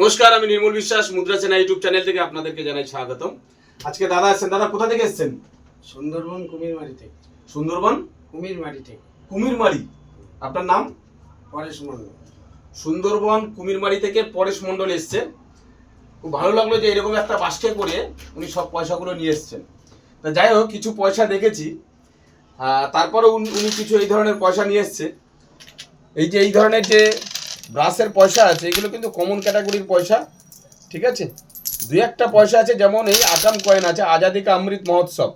নমস্কার আমি নির্মল বিশ্বাস মুদ্রা সেনা ইউটিউব চ্যানেল থেকে আপনাদেরকে জানাই স্বাগতম। আজকে দাদা এসেছেন দাদা কোথা থেকে এসেছেন? সুন্দরবন কুমিরমারি থেকে। সুন্দরবন? কুমিরমারি থেকে। কুমিরমারি। আপনার নাম? পরেশ মণ্ডল। সুন্দরবন কুমিরমারি থেকে পরেশ মণ্ডল এসছে। খুব ভালো লাগল যে এরকম একটা বাস্কে করে উনি সব পয়সাগুলো নিয়ে এসছেন। তা যাই হোক কিছু পয়সা দেখেছি। তারপরে উনি উনি কিছু এই ধরনের পয়সা নিয়ে এসছে। এই যে এই ধরনের যে ব্রাশের পয়সা আছে, এগুলো কিন্তু কমন ক্যাটাগরির পয়সা, ঠিক আছে? দু একটা পয়সা আছে, যেমন এই আকাম কয়েন আছে, আজাদিকা অমৃত মহোৎসব।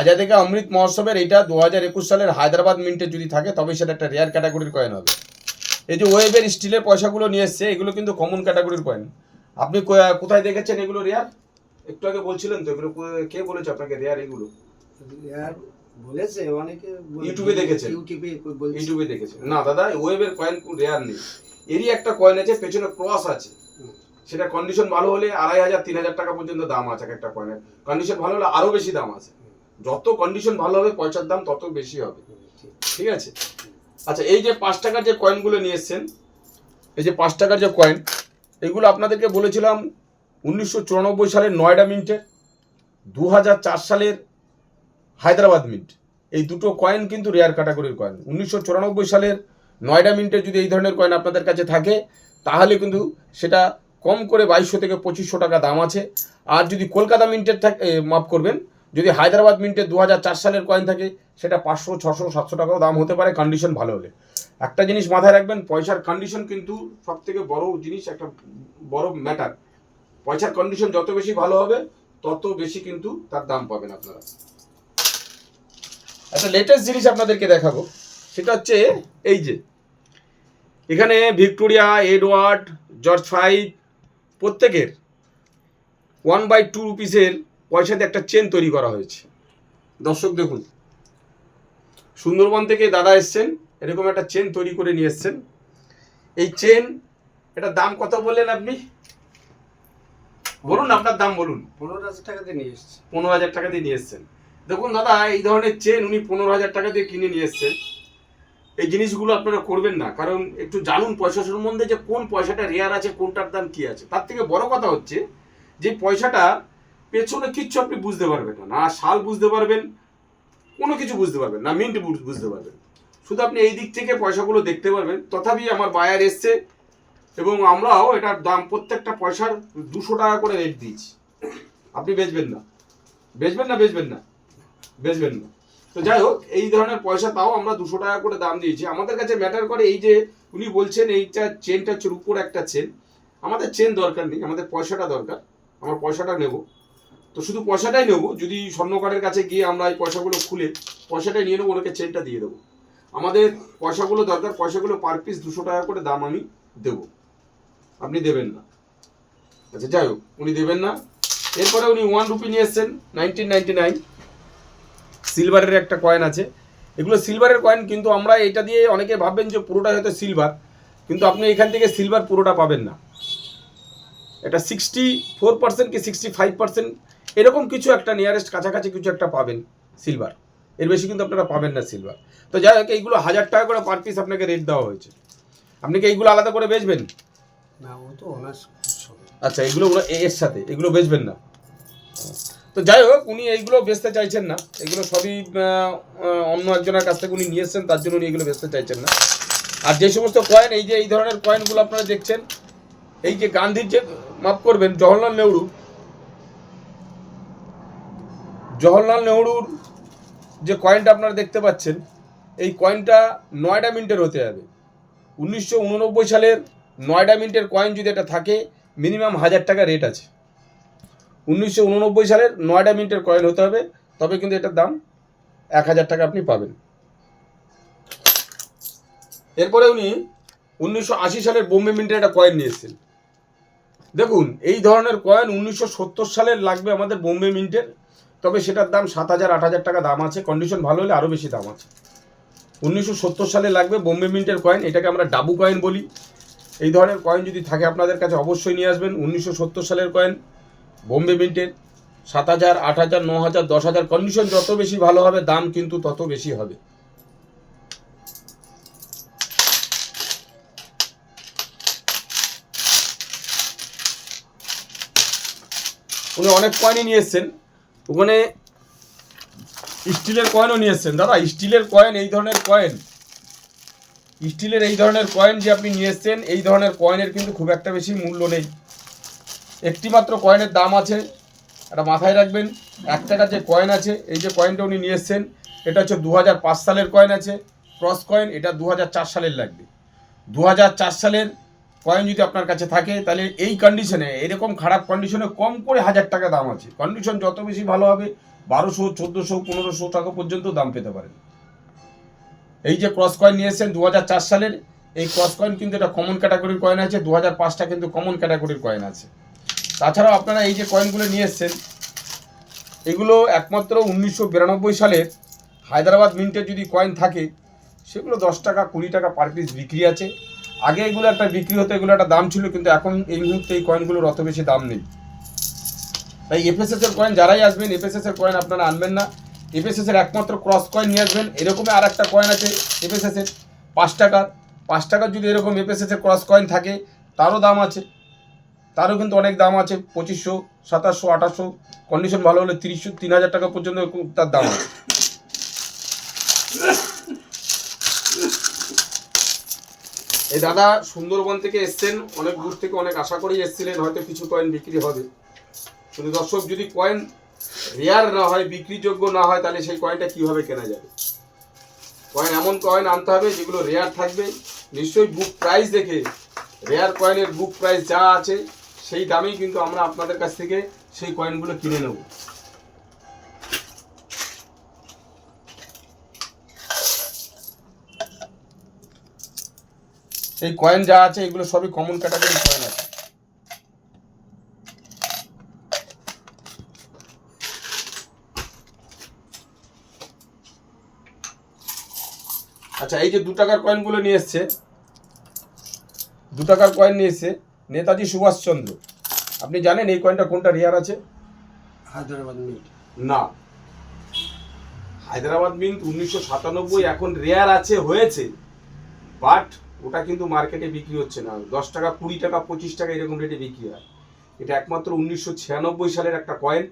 আজাদিকা অমৃত মহোৎসবের এইটা দু হাজার একুশ সালের হায়দ্রাবাদ মিন্টে যদি থাকে তবে সেটা একটা রেয়ার ক্যাটাগরির কয়েন হবে। এই যে ওয়েবের স্টিলের পয়সাগুলো নিয়ে এসছে, এগুলো কিন্তু কমন ক্যাটাগরির কয়েন আপনি কোথায় দেখেছেন এগুলো রেয়ার একটু আগে বলছিলেন তো, এগুলো কে বলেছে আপনাকে রেয়ার এগুলো? আর বলেছে অনেকে ইউটিউবে দেখেছেন? ইউটিউবে বলছে। ইউটিউবে দেখেছেন। না দাদা ওয়েবের কয়েন রেয়ার নেই। এরই একটা কয়েন আছে পেছনে ক্রস আছে। সেটা কন্ডিশন ভালো হলে আড়াই হাজার তিন হাজার টাকা পর্যন্ত দাম আছে এক একটা কয়েনের কন্ডিশন ভালো হলে আরও বেশি দাম আছে। যত কন্ডিশন ভালো হবে পয়সার দাম তত বেশি হবে। ঠিক। ঠিক আছে? আচ্ছা এই যে পাঁচ টাকার যে কয়েনগুলো নিয়ে এসছেন এই যে পাঁচ টাকার যে কয়েন এগুলো আপনাদেরকে বলেছিলাম উনিশশো চুরানব্বই সালের নয়ডা মিন্টের দু হাজার চার সালের হায়দ্রাবাদ মিন্ট এই দুটো কয়েন কিন্তু রেয়ার ক্যাটাগরির কয়েন উনিশশো চুরানব্বই সালের নয়ডা মিন্টের যদি এই ধরনের কয়েন আপনাদের কাছে থাকে, তাহলে কিন্তু সেটা কম করে বাইশশো থেকে পঁচিশশো টাকা দাম আছে। আর যদি কলকাতা মিন্টের থাকে মাফ করবেন, যদি হায়দ্রাবাদ মিন্টে দু হাজার চার সালের কয়েন থাকে, সেটা পাঁচশো, ছশো, সাতশো টাকাও দাম হতে পারে কন্ডিশন ভালো হলে। একটা জিনিস মাথায় রাখবেন, পয়সার কন্ডিশন কিন্তু সব থেকে বড় জিনিস, একটা বড় ম্যাটার পয়সার কন্ডিশন যত বেশি ভালো হবে, তত বেশি কিন্তু তার দাম পাবেন আপনারা। একটা লেটেস্ট জিনিস আপনাদেরকে দেখাবো। সেটা হচ্ছে এই যে এখানে ভিক্টোরিয়া এডওয়ার্ড জর্জ ফাইভ প্রত্যেকের ওয়ান বাই টু রুপিসের পয়সাতে একটা চেন তৈরি করা হয়েছে। দর্শক দেখুন সুন্দরবন থেকে দাদা এসছেন এরকম একটা চেন তৈরি করে নিয়ে এসছেন। এই চেন এটা দাম কত বললেন আপনি? বলুন আপনার দাম বলুন। পনেরো হাজার টাকাতে নিয়ে এসছে। পনেরো হাজার টাকা দিয়ে নিয়ে এসছেন। দেখুন দাদা, এই ধরনের চেন উনি পনেরো হাজার টাকা দিয়ে কিনে নিয়ে এসছেন। এই জিনিসগুলো আপনারা করবেন না, কারণ একটু জানুন পয়সা সম্বন্ধে যে কোন পয়সাটা রেয়ার আছে, কোনটার দাম কি আছে। তার থেকে বড় কথা হচ্ছে যে পয়সাটা পেছনে কিচ্ছু আপনি বুঝতে পারবেন না। না সাল বুঝতে পারবেন, কোনো কিছু বুঝতে পারবেন না মিন্ট বুঝতে পারবেন। শুধু আপনি এই দিক থেকে পয়সাগুলো দেখতে পারবেন, তথাপি আমার বায়ার এসছে এবং আমরাও এটার দাম প্রত্যেকটা পয়সার দুশো টাকা করে রেট দিয়েছি। আপনি বেচবেন না। বেচবেন না বেচবেন না। বেচবেন না তো যাই হোক, এই ধরনের পয়সা তাও আমরা দুশো টাকা করে দাম দিয়েছি। আমাদের কাছে ম্যাটার করে এই যে উনি বলছেন, এইটা চেনটা হচ্ছে উপর একটা চেন আমাদের চেন দরকার নেই, আমাদের পয়সাটা দরকার। আমরা পয়সাটা নেব। তো শুধু পয়সাটাই নেব, যদি স্বর্ণকারের কাছে গিয়ে আমরা এই পয়সাগুলো খুলে পয়সাটাই নিয়ে নেব, ওনাকে চেনটা দিয়ে দেবো। আমাদের পয়সাগুলো দরকার, পয়সাগুলো পার পিস দুশো টাকা করে দাম আমি দেবো। আপনি দেবেন না। আচ্ছা যাই হোক, উনি দেবেন না। এরপরে উনি ওয়ান রুপি নিয়ে এসছেন নাইনটিন নাইনটি নাইন সিলভারের একটা কয়েন আছে। এগুলো সিলভারের কয়েন কিন্তু আমরা এটা দিয়ে অনেকে ভাববেন যে পুরোটা হয়তো সিলভার কিন্তু আপনি এখান থেকে সিলভার পুরোটা পাবেন না। এটা সিক্সটি ফোর পার্সেন্ট কি সিক্সটি ফাইভ পার্সেন্ট এরকম কিছু একটা নিয়ারেস্ট কাছাকাছি কিছু একটা পাবেন সিলভার এর বেশি কিন্তু আপনারা পাবেন না সিলভার তো যাই হোক এইগুলো হাজার টাকা করে পার পিস আপনাকে রেট দেওয়া হয়েছে। আপনি কি এইগুলো আলাদা করে বেচবেন? না ও তো আচ্ছা এগুলো এর সাথে এগুলো বেচবেন না। তো যাই হোক, উনি এইগুলো বেচতে চাইছেন না। এগুলো সবই অন্য একজনের কাছ থেকে উনি নিয়ে এসছেন, তার জন্য উনি এগুলো বেচতে চাইছেন না। আর যে সমস্ত কয়েন এই যে, এই ধরনের কয়েনগুলো আপনারা দেখছেন, এই যে গান্ধীর যে, মাফ করবেন, জওহরলাল নেহরু। জওহরলাল নেহরুর যে কয়েনটা আপনারা দেখতে পাচ্ছেন, এই কয়েনটা নয়ডা মিন্টের হতে হবে। উনিশশো উননব্বই সালের নয়ডা মিন্টের কয়েন যদি এটা থাকে মিনিমাম হাজার টাকা রেট আছে। উনিশশো উননব্বই সালের নয়ডা মিন্টের কয়েন হতে হবে, তবে কিন্তু এটার দাম এক হাজার টাকা আপনি পাবেন। এরপরে উনি উনিশশো আশি সালের বোম্বে মিন্টের একটা কয়েন নিয়ে এসেছেন। দেখুন, এই ধরনের কয়েন উনিশশো সত্তর সালের লাগবে আমাদের বোম্বে মিন্টের, তবে সেটার দাম সাত হাজার, আট হাজার টাকা দাম আছে। কন্ডিশন ভালো হলে আরও বেশি দাম আছে। উনিশশো সত্তর সালে লাগবে বোম্বে মিন্টের কয়েন এটাকে আমরা ডাবু কয়েন বলি। এই ধরনের কয়েন যদি থাকে আপনাদের কাছে, অবশ্যই নিয়ে আসবেন। উনিশশো সত্তর সালের কয়েন বোম্বে মিন্টের সাত হাজার, আট হাজার, ন হাজার, দশ হাজার কন্ডিশন যত বেশি ভালো হবে, দাম কিন্তু তত বেশি হবে। উনি অনেক কয়েনই নিয়ে এসছেন। ওখানে স্টিলের কয়েনও নিয়ে এসছেন। দাদা স্টিলের কয়েন এই ধরনের কয়েন স্টিলের এই ধরনের কয়েন যে আপনি নিয়ে এসছেন, এই ধরনের কয়েনের কিন্তু খুব একটা বেশি মূল্য নেই। একটি মাত্র কয়েনের দাম আছে, এটা মাথায় রাখবেন এক টাকার যে কয়েন আছে, এই যে কয়েনটা উনি নিয়ে এসছেন, এটা হচ্ছে দু হাজার পাঁচ সালের কয়েন আছে, ক্রস কয়েন, এটা দু হাজার চার সালের লাগবে। দু হাজার চার সালের কয়েন যদি আপনার কাছে থাকে, তাহলে এই কন্ডিশনে এরকম খারাপ কন্ডিশনে কম করে হাজার টাকা দাম আছে। কন্ডিশন যত বেশি ভালো হবে, বারোশো, চোদ্দোশো, পনেরোশো টাকা পর্যন্ত দাম পেতে পারেন। এই যে ক্রস কয়েন নিয়ে এসেছেন দু হাজার সালের, এই ক্রস কয়েন কিন্তু এটা কমন ক্যাটাগরির কয়েন আছে দু পাঁচটা কিন্তু কমন ক্যাটাগরির কয়েন আছে। তাছাড়াও আপনারা এই যে কয়েনগুলো নিয়ে এসছেন, এগুলো একমাত্র উনিশশো বিরানব্বই সালের হায়দ্রাবাদ মিন্টের যদি কয়েন থাকে, সেগুলো দশ টাকা, কুড়ি টাকা পার পিস বিক্রি আছে। আগে এগুলো একটা বিক্রি হতো, এগুলো একটা দাম ছিল, কিন্তু এখন এই মুহূর্তে এই কয়েনগুলোর অত বেশি দাম নেই। তাই এফএসএস এর কয়েন যারাই আসবেন এফএসএস এর কয়েন আপনারা আনবেন না। এফএসএস এর একমাত্র ক্রস কয়েন নিয়ে আসবেন। এরকমই আর একটা কয়েন আছে এফএসএস এর, পাঁচ টাকার। পাঁচ টাকার যদি এরকম এফএসএস এর ক্রস কয়েন থাকে, তারও দাম আছে। তারও কিন্তু অনেক দাম আছে, পঁচিশশো, সাতাশশো, আঠাশশো কন্ডিশন ভালো হলে তিরিশশো, তিন হাজার টাকা পর্যন্ত তার দাম আছে। এই দাদা সুন্দরবন থেকে এসছেন, অনেক দূর থেকে অনেক আশা করেই এসেছিলেন, হয়তো কিছু কয়েন বিক্রি হবে। কিন্তু দর্শক, যদি কয়েন রেয়ার না হয়, বিক্রিযোগ্য না হয়, তাহলে সেই কয়েনটা কীভাবে কেনা যাবে? কয়েন এমন কয়েন আনতে হবে, যেগুলো রেয়ার থাকবে। নিশ্চয়ই বুক প্রাইস দেখে রেয়ার কয়েনের বুক প্রাইস যা আছে সেই দামেই কিন্তু আমরা আপনাদের কাছ থেকে সেই কয়েনগুলো কিনে নেব। এই কয়েন যা আছে, এগুলো সবই কমন ক্যাটাগরি কয়েন আছে। আচ্ছা এই যে দু টাকার কয়েনগুলো নিয়ে এসছে, দু টাকার কয়েন নিয়ে এসছে নেতাজি সুভাষচন্দ্র আপনি জানেন এই কয়েনটা কোনটা রেয়ার আছে? হায়দ্রাবাদ মিট না। হায়দ্রাবাদ মিন্ট উনিশশো সাতানব্বই এখন রেয়ার আছে হয়েছে। বাট ওটা কিন্তু মার্কেটে বিক্রি হচ্ছে না। দশ টাকা কুড়ি টাকা পঁচিশ টাকা এরকম রেটে বিক্রি হয়। এটা একমাত্র উনিশশো ছিয়ানব্বই সালের একটা কয়েন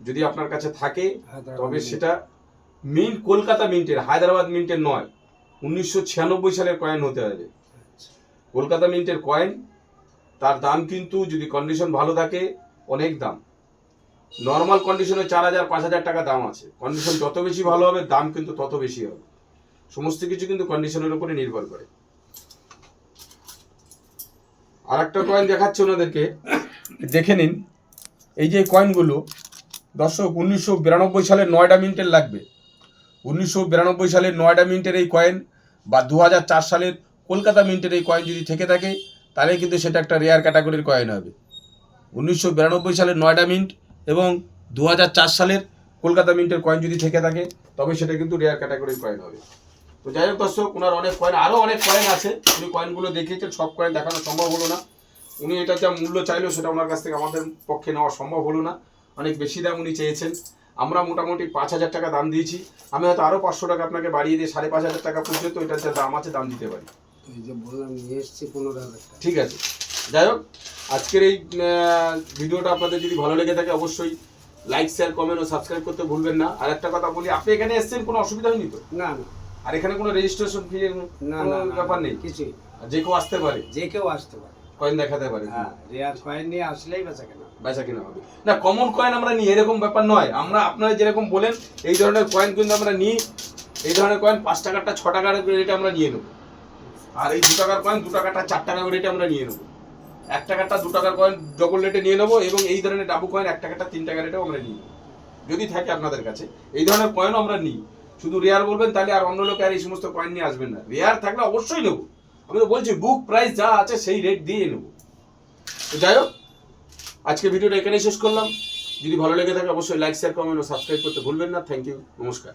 যদি আপনার কাছে থাকে তবে সেটা মিন্ট কলকাতা মিন্টের হায়দ্রাবাদ মিন্টের নয়। উনিশশো ছিয়ানব্বই সালের কয়েন হতে হবে। কলকাতা মিন্টের কয়েন তার দাম কিন্তু যদি কন্ডিশন ভালো থাকে, অনেক দাম। নর্মাল কন্ডিশনে চার হাজার, পাঁচ হাজার টাকা দাম আছে। কন্ডিশন যত বেশি ভালো হবে, দাম কিন্তু তত বেশি হবে। সমস্ত কিছু কিন্তু কন্ডিশনের উপরে নির্ভর করে। আর একটা কয়েন দেখাচ্ছে ওনাদেরকে। দেখে নিন। এই যে কয়েনগুলো দর্শক, উনিশশো বিরানব্বই সালের নয়ডা মিন্টের লাগবে। উনিশশো বিরানব্বই সালের নয়ডা মিন্টের এই কয়েন বা দু সালের কলকাতা মিন্টের এই কয়েন যদি থেকে থাকে তাহলে কিন্তু সেটা একটা রেয়ার ক্যাটাগরির কয়েন হবে। উনিশশো বিরানব্বই সালের নয়ডা মিন্ট এবং দু সালের কলকাতা মিন্টের কয়েন যদি থেকে থাকে, তবে সেটা কিন্তু রেয়ার ক্যাটাগরির কয়েন হবে। তো যাই হোক দর্শক ওনার অনেক কয়েন আরও অনেক কয়েন আছে। উনি কয়েনগুলো দেখিয়েছেন, সব কয়েন দেখানো সম্ভব হলো না। উনি এটা যা মূল্য চাইলো, সেটা ওনার কাছ থেকে আমাদের পক্ষে নেওয়া সম্ভব হলো না। অনেক বেশি দাম উনি চেয়েছেন। আমরা মোটামুটি পাঁচ হাজার টাকা দাম দিয়েছি। আমি হয়তো আরও পাঁচশো টাকা আপনাকে বাড়িয়ে দিয়ে সাড়ে পাঁচ হাজার টাকা পর্যন্ত এটার যা দাম আছে, দাম দিতে পারি। এই যে বললাম নিয়ে এসছি পনেরো হাজার ঠিক আছে। যাই হোক আজকের এই ভিডিওটা আপনাদের যদি ভালো লেগে থাকে অবশ্যই লাইক শেয়ার কমেন্ট ও সাবস্ক্রাইব করতে ভুলবেন না। আর একটা কথা বলি আপনি এখানে এসেছেন কোনো অসুবিধা হয়নি তো? না না। আর এখানে কোনো রেজিস্ট্রেশন ফি না না ব্যাপার নেই? কিছুই যে কেউ আসতে পারে? যে কেউ আসতে পারে। কয়েন দেখাতে পারে। হ্যাঁ রেয়ার কয়েন নিয়ে আসলেই বেচা কেনা বেচা কিনা হবে। না কমন কয়েন আমরা নিই এরকম ব্যাপার নয়। আমরা আপনারা যেরকম বলেন এই ধরনের কয়েন কিন্তু আমরা নিই এই ধরনের কয়েন পাঁচ টাকারটা ছ টাকার রেটে আমরা নিয়ে নেব। আর এই দু টাকার কয়েন দু টাকাটা, চার টাকার রেটে আমরা নিয়ে নেব। এক টাকারটা দু টাকার কয়েন ডবল রেটে নিয়ে নেব এবং এই ধরনের ডাবু কয়েন এক টাকাটা, তিন টাকার রেটেও আমরা নিই যদি থাকে আপনাদের কাছে, এই ধরনের কয়েনও আমরা নিই। শুধু রেয়ার বলবেন, তাহলে আর অন্য লোকে আর এই সমস্ত কয়েন নিয়ে আসবেন না। রেয়ার থাকলে অবশ্যই নেব। আমি তো বলছি বুক প্রাইস যা আছে সেই রেট দিয়ে নেব। তো যাই হোক, আজকে ভিডিওটা এখানেই শেষ করলাম। যদি ভালো লেগে থাকে, অবশ্যই লাইক শেয়ার কমেন্ট ও সাবস্ক্রাইব করতে ভুলবেন না। থ্যাংক ইউ নমস্কার।